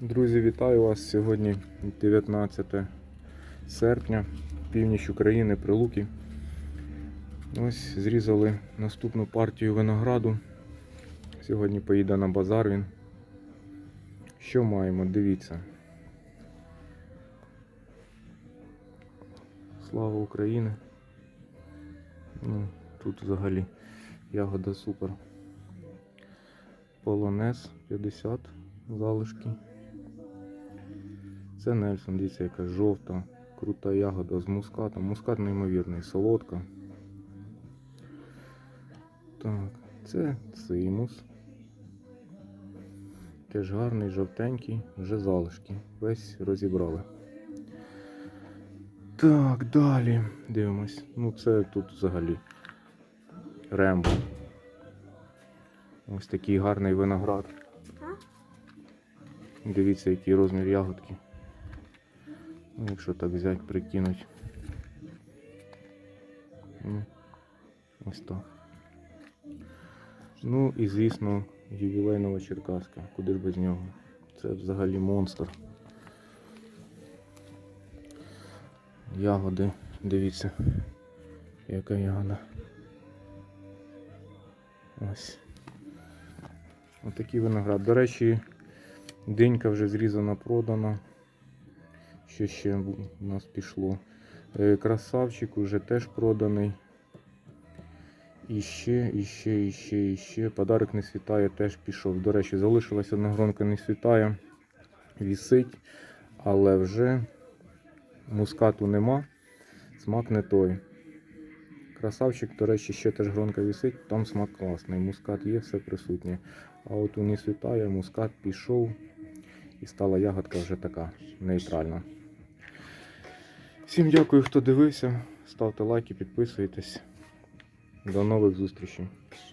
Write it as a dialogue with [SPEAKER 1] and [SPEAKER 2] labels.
[SPEAKER 1] Друзі, вітаю вас сьогодні 19 серпня, північ України, Прилуки. Ось зрізали наступну партію винограду. Сьогодні поїде на базар він. Що маємо? Дивіться. Слава Україні. Ну, тут взагалі ягода супер. Полонез 50 залишки. Це Нельсон, дивіться, яка жовта, крута ягода з мускатом. Мускат неймовірний, солодка. Так, це цимус. Теж гарний, жовтенький, вже залишки. Весь розібрали. Так, далі дивимось. Ну, це тут взагалі рембо. Ось такий гарний виноград. Дивіться, який розмір ягодки. Ну, якщо так взяти, прикинуть. Ну, ось так. Ну і звісно, ювілейнова черкаска. Куди ж без нього? Це взагалі монстр. Ягоди, дивіться, яка ягода. Ось. Отакий виноград. До речі, динька вже зрізана, продана. Що ще у нас пішло? Е, Красавчик уже теж проданий. І ще, і ще, і ще, і ще. Подарок не світає, теж пішов. До речі, залишилася одна гронка не світає. Вісить, але вже мускату нема. Смак не той. Красавчик, до речі, ще теж гронка вісить, там смак класний. Мускат є, все присутнє. А от у не світає, мускат пішов і стала ягодка вже така нейтральна. Всім дякую, хто дивився. Ставте лайки, підписуйтесь. До нових зустрічей.